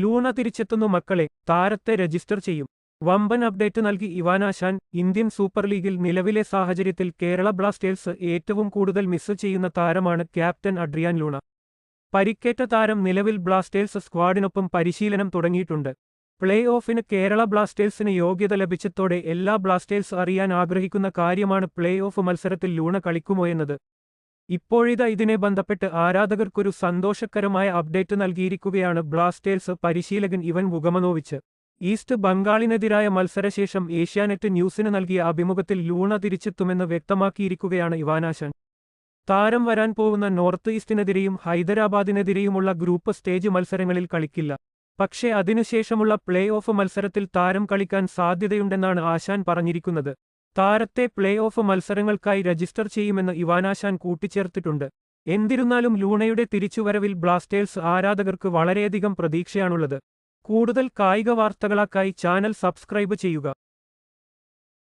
Luna തിരിച്ചെത്തുന്നു മക്കളെ താരത്തെ register ചെയ്യും. വമ്പൻ അപ്ഡേറ്റ് നൽകി ഇവാനാശാൻ ഇന്ത്യൻ സൂപ്പർ ലീഗിൽ നിലവിലെ സാഹചര്യത്തിൽ കേരള ബ്ലാസ്റ്റേഴ്സ് ഏറ്റവും കൂടുതൽ മിസ് ചെയ്യുന്ന താരമാണ് ക്യാപ്റ്റൻ അഡ്രിയാൻ ലൂണ. പരിക്കേറ്റ താരം നിലവിൽ ബ്ലാസ്റ്റേഴ്സ് സ്ക്വാഡിനൊപ്പം പരിശീലനം തുടങ്ങിയിട്ടുണ്ട്. പ്ലേ ഓഫിന് കേരള ബ്ലാസ്റ്റേഴ്സിന് യോഗ്യത ലഭിച്ചതോടെ എല്ലാ ബ്ലാസ്റ്റേഴ്സ് അറിയാൻ ആഗ്രഹിക്കുന്ന കാര്യമാണ് പ്ലേ ഓഫ് മത്സരത്തിൽ ലൂണ കളിക്കുമോ എന്നത്. ഇപ്പോഴിതാ ഇതിനെ ബന്ധപ്പെട്ട് ആരാധകർക്കൊരു സന്തോഷകരമായ അപ്ഡേറ്റ് നൽകിയിരിക്കുകയാണ് ബ്ലാസ്റ്റേഴ്സ് പരിശീലകൻ ഇവൻ വുഗമനോവിച്ച്. ഈസ്റ്റ് ബംഗാളിനെതിരായ മത്സരശേഷം ഏഷ്യാനെറ്റ് ന്യൂസിന് നൽകിയ അഭിമുഖത്തിൽ ലൂണ തിരിച്ചെത്തുമെന്ന് വ്യക്തമാക്കിയിരിക്കുകയാണ് ഇവാനാശൻ. താരം വരാൻ പോകുന്ന നോർത്ത് ഈസ്റ്റിനെതിരെയും ഹൈദരാബാദിനെതിരെയുമുള്ള ഗ്രൂപ്പ് സ്റ്റേജ് മത്സരങ്ങളിൽ കളിക്കില്ല. പക്ഷേ അതിനുശേഷമുള്ള പ്ലേ ഓഫ് മത്സരത്തിൽ താരം കളിക്കാൻ സാധ്യതയുണ്ടെന്നാണ് ആശാൻ പറഞ്ഞിരിക്കുന്നത്. താരത്തെ പ്ലേ ഓഫ് മത്സരങ്ങൾക്കായി രജിസ്റ്റർ ചെയ്യുമെന്ന് ഇവാനാശാൻ കൂട്ടിച്ചേർത്തിട്ടുണ്ട്. എന്നിരുന്നാലും ലൂണയുടെ തിരിച്ചുവരവിൽ ബ്ലാസ്റ്റേഴ്സ് ആരാധകർക്ക് വളരെയധികം പ്രതീക്ഷയാണുള്ളത്. കൂടുതൽ കായിക വാർത്തകളാക്കായി ചാനൽ സബ്സ്ക്രൈബ് ചെയ്യുക.